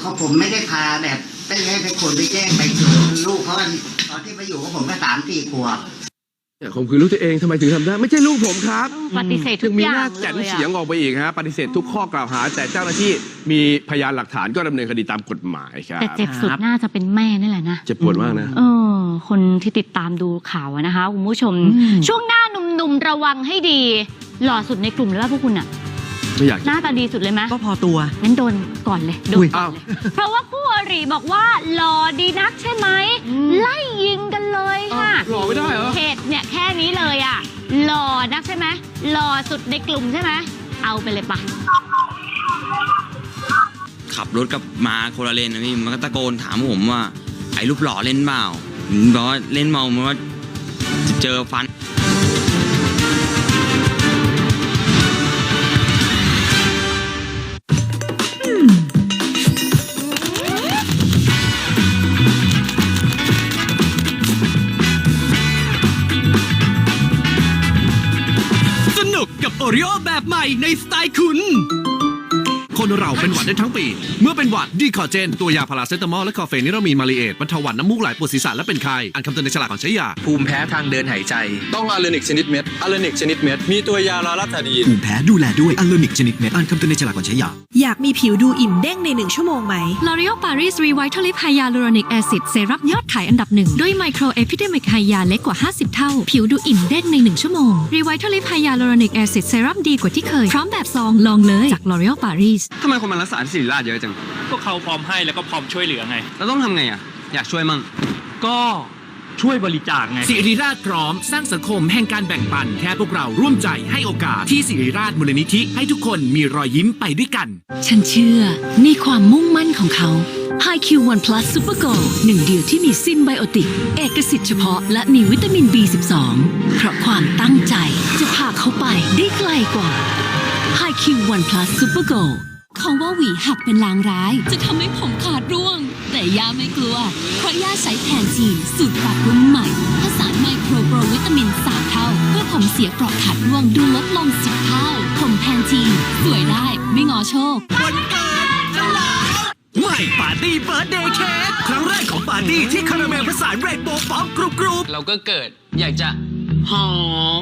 เขาผมไม่ได้พาแบบไปให้ไปคนไปแจ้งไปเจอลูกเขาอันตอนที่มาอยู่กับผมก็สามสี่ขวบเนี่ยข่มขืนลูกตัวเองทำไมถึงทำได้ ไม่ใช่ลูกผมครับปฏิเสธถึทุงกมีอหย่าน้างแจันเลยเสียงอะออกไปอีกฮะปฏิเสธทุกข้อกล่าวหา แต่เจ้าหน้าที่มีพยานหลักฐานก็ดำเนินคดีตามกฎหมายครับแต่เจ็บสุดน่าจะเป็นแม่นี่แหละนะ เจ็บปวดมากนะ เออ คนที่ติดตามดูข่าวอะนะคะ คุณผู้ชม ช่วงหน้าหนุ่มๆ ระวังให้ดี หล่อสุดในกลุ่มเลยว่าพวกคุณอะ ไม่อยากหน้าตาดีสุดเลยไหมก็พอตัวงั้นโดนก่อนเลยโดอุ้นยก่อนเลยเพราะว่าคู่อริบอกว่าหล่อดีนักใช่ไหมไล่ยิงกันเลยค่ะหล่อไม่ได้เหรอเหตุเนี่ยแค่นี้เลยอะหล่อนักใช่ไหมหล่อสุดในกลุ่มใช่ไหมเอาไปเลยปะขับรถกับมาคนละเลนนะพี่มันก็ตะโกนถามผมว่า ไอ้รูปหล่อเล่นเปล่าผมบอกว่าเล่นเมามันว่าจะเจอฟัน กับโอริโอแบบใหม่ในสไตล์คุณ คนเราเป็นหวัดได้ทั้งปี เมื่อเป็นหวัดดีคอเจน ตัวยาพาราเซตามอลและคอเฟนิรามีนมาลีเอตบรรเทาหวัดน้ำมูกไหลปวดศีรษะและเป็นไข้อ่านคำเตือนในฉลากก่อนใช้ยา ภูมิแพ้ทางเดินหายใจ ต้องอะเลนิกชนิดเม็ดอะเลนิกชนิดเม็ด มีตัวยาลาลัตาดีนภูมิแพ้ดูแลด้วยอัลโลนิกชนิดเม็ดอ่านคำเตือนในฉลากก่อนใช้ยา อยากมีผิวดูอิ่มเด้งในหนึ่งชั่วโมงไหม L'Oreal Paris Revitalift Hyaluronic Acid เซรั่มยอดขายอันดับหนึ่งด้วยไมโครเอพิเดมิกไฮยาเล็กกว่า 50 เท่า ผิวดูอิ่มเด้งใน1ชั่วโมง Revitalift Hyaluronic Acid เซรั่มดีกว่าที่เคยพร้อมแบบซองลองเลยจาก L'Oreal Paris ทำไมคนมารักษาที่ศิริราชเยอะจัง พวกเขาพร้อมให้แล้วก็พร้อมช่วยเหลือไง เราต้องทำไงอะ อยากช่วยมั่ง ก็ช่วยบริจาคไง สิริราชพร้อมสร้างสังคมแห่งการแบ่งปัน แค่พวกเราร่วมใจให้โอกาสที่สิริราชมูลนิธิ ให้ทุกคนมีรอยยิ้มไปด้วยกัน ฉันเชื่อในความมุ่งมั่นของเขา High Q1 Plus Super Go หนึ่งเดียวที่มีซินไบโอติก เอกสิทธิ์เฉพาะ และมีวิตามิน B12 เพราะความตั้งใจจะพาเขาไปได้ไกลกว่า High Q1 Plus Super Go เขาว่าหวีหักเป็นลางร้าย จะทำให้ผมขาดร่วง แต่ย่าไม่กลัว เพราะย่าใช้แทนจีนสูตรปรับรุ่นใหม่ผสานไมโครโปรวิตามิน3เท่า เพื่อผมเสียเปราะขาดร่วงดูลดลง10เท่า ผมแพนทีนสวยได้ไม่งอโชคใหม่ปาร์ตี้เบิร์ดเดย์เค้กครั้งแรกของปาร์ตี้ที่คาราเมลผสานเรนโบว์ป๊อปกรุบกรุบเราก็เกิดอยากจะ หอ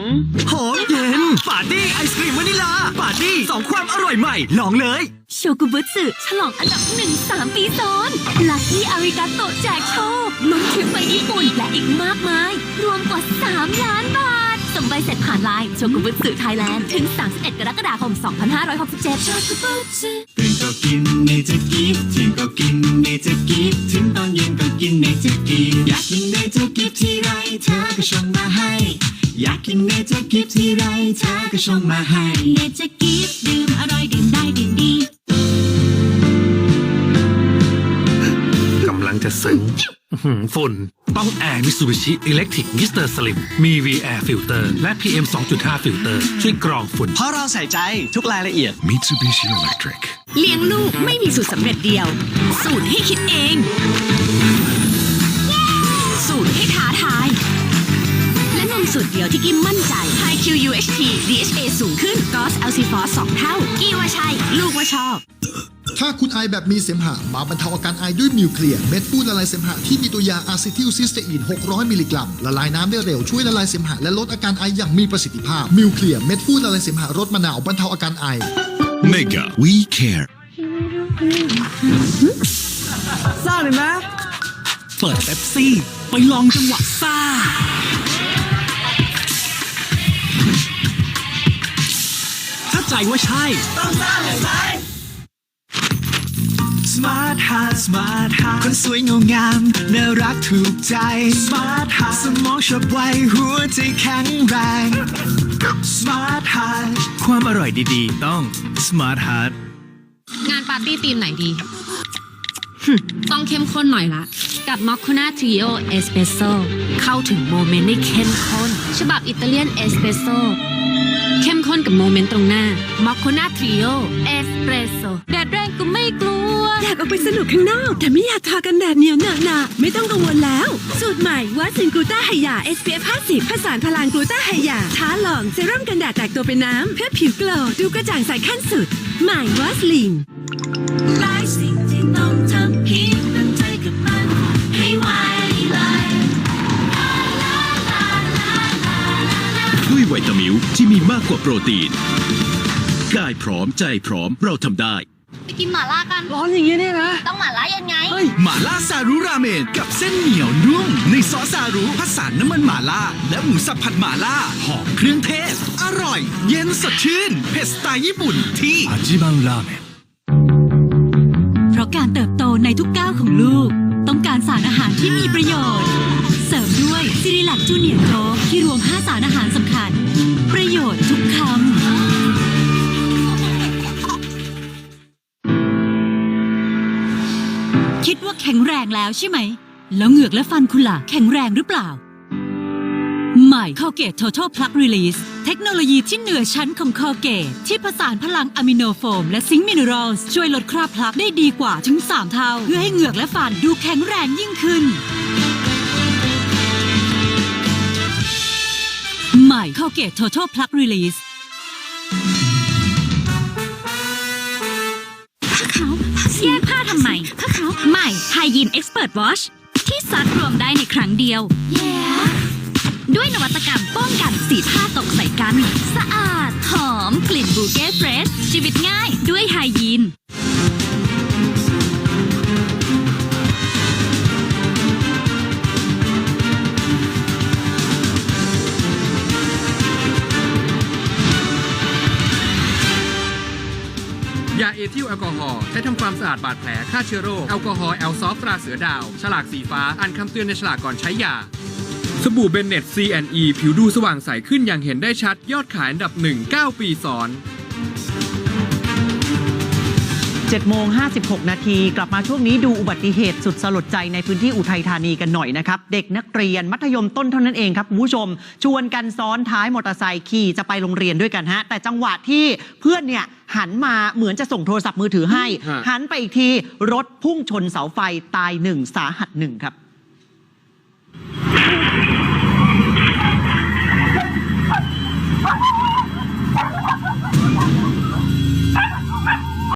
ม หอมเย็นปาร์ตี้ไอศครีมวานิลาปาร์ตี้สองความอร่อยใหม่ ลองเลยโชกุบุสึฉลองอันดับหนึ่งสามปีซ้อนลัคกี้อาริกาโตแจกโชคลุ้นทริปไปญี่ปุ่นและอีกมากมาย รวมกว่า 3 ล้านบาทส่งใบเสร็จผ่านไลน์โชกุบุสึไทยแลนด์ถึง 31 กรกฎาคม 2567โชกุบุสึตื่นก็กินเนเจอร์กิฟถึงก็กินเนเจอร์กิฟถึงตอนเย็นก็กินเนเจอร์กิฟอยากกินเนเจอร์กิฟที่ไรเธอก็ชงมาให้อยากกินเนเจอร์กิฟที่ไรเธอก็ชงมาให้เนเจอร์กิฟดื่มอร่อยดื่มได้ดื่มดีกำลังจะซึ้งอื้อหือฝุ่น ต้องแอร์มิซูบิชิอิเล็กทริกมิสเตอร์สลิมมี VR ฟิลเตอร์และ PM 2.5ฟิลเตอร์ช่วยกรองฝุ่น เพราะเราใส่ใจทุกรายละเอียด Mitsubishi Electric เลี้ยงลูกไม่มีสูตรสำเร็จเดียว สูตรให้คิดเอง สูตรให้ท้ สูตรเดียวที่กิมมั่นใจ High Q UHT DHA สูงขึ้น GOS LC f o r 2เท่า กี้ว่าใช่ ลูกว่าชอบ ถ้าคุณไอแบบมีเสมหะมาบรรเทาอาการไอด้วยมิวเคลียร์เม็ดฟูดละลายเสมหะที่มีตัวยาอะซิทิลซิสเตอีน 600 มิลลิกรัม ละลายน้ำได้เร็วช่วยละลายเสมหะและลดอาการไออย่างมีประสิทธิภาพมิวเคลียร์เม็ดฟูดละลายเสมหะรสมะนาวบรรเทาอาการไอ Mega We Care ซ่าเลยไหมเปิดเป๊ปซี่ ไปลองจังหวะซ่า ใจว่าใช่ ต้องซ่าเลยไหม Smart Heart Smart Heart คนสวยงงามน่ารักถูกใจ Smart Heart สมองฉับไวหัวใจแข็งแรง Smart Heart ความอร่อยดีๆ ต้อง Smart Heart งานปาร์ตี้ธีมไหนดี ต้องเข้มข้นหน่อยละ กับมอคคูน่าทริโอเอสเปรสโซเข้าถึงโมเมนต์ได้เข้มข้น ฉบับอิตาเลียนเอสเปรสโซเข้นกับโมเมนต์ตรงหน้ามอคโคนาทริโอเอสเปรสโซแดดแรงก็ไม่กลัว อยากออกไปสนุกข้างนอก แต่ไม่อยากทากันแดดเหนียวหนาหนาไม่ต้องกังวลแล้ว สูตรใหม่วัสลินกลูต้าไฮยา SPF 50ผสานพลังกลูต้าไฮยา ท้าลองเซรั่มกันแดดแตกตัวเป็นน้ำ เพื่อผิวโกลว์ดูกระจ่างใสขั้นสุด ใหม่วัสลินหลายสิ่ง กว่าโปรตีนกายพร้อมใจพร้อมเราทำได้ ไปกินหม่าล่ากัน ร้อนอย่างนี้เนี่ยนะ ต้องหม่าล่ายังไงหม่าล่าซารุราเมนกับเส้นเหนียวนุ่ม ในซอสซารุผสานน้ำมันหม่าล่า และหมูสับผัดหม่าล่า หอมเครื่องเทศ อร่อย เย็นสดชื่น เผ็ดสไตล์ญี่ปุ่นที่อาจิบังราเมนเพราะการเติบโตในทุกก้าวของลูก ต้องการสารอาหารที่มีประโยชน์ เสริมด้วยซิริลักจูเนียร์โคที่รวม 5 สารอาหารสำคัญ ประโยชน์ทุกคำ คิดว่าแข็งแรงแล้วใช่ไหม แล้วเหงือกและฟันคุณล่ะ แข็งแรงหรือเปล่า ใหม่ Colgate Total Plug Release เทคโนโลยีที่เหนือชั้นของ Colgate ที่ผสานพลังอะมิโนโฟม และซิงค์มินเนอรัลช่วยลดคราบพลักได้ดีกว่าถึง 3 เท่า เพื่อให้เหงือกและฟันดูแข็งแรงยิ่งขึ้น ม่ Colgate Total Plug Release ผ้าขาวแยกผ้าทำไม ผ้าขาวใหม่ไฮยีนเอ็กซ์เพรสวอชที่ซักรวมได้ในครั้งเดียวด้วยนวัตกรรมป้องกันสีผ้าตกใส่กัน สะอาด หอม กลิ่นบูเก้เฟรชชีวิตง่ายด้วยไฮยีน ทิลแอลกอฮอล์ใช้ทำความสะอาดบาดแผลฆ่าเชื้อโรคแอลกอฮอล์แอลซอฟตราเสือดาว ฉลากสีฟ้าอ่านคำเตือนในฉลากก่อนใช้ยา สบู่เบนเน็ต C&E ผิวดูสว่างใสขึ้นอย่างเห็นได้ชัดยอดขายอันดับหนึ่ง9ปีซ้อน 7โมง56 นาทีกลับมาช่วงนี้ดูอุบัติเหตุสุดสลดใจในพื้นที่อุทัยธานีกันหน่อยนะครับ เด็กนักเรียนมัธยมต้นเท่านั้นเองครับคุณผู้ชม ชวนกันซ้อนท้ายมอเตอร์ไซค์ขี่จะไปโรงเรียนด้วยกันฮะ แต่จังหวะที่เพื่อนเนี่ยหันมาเหมือนจะส่งโทรศัพท์มือถือให้ ฮะ หันไปอีกที รถพุ่งชนเสาไฟตายหนึ่งสาหัสหนึ่งครับ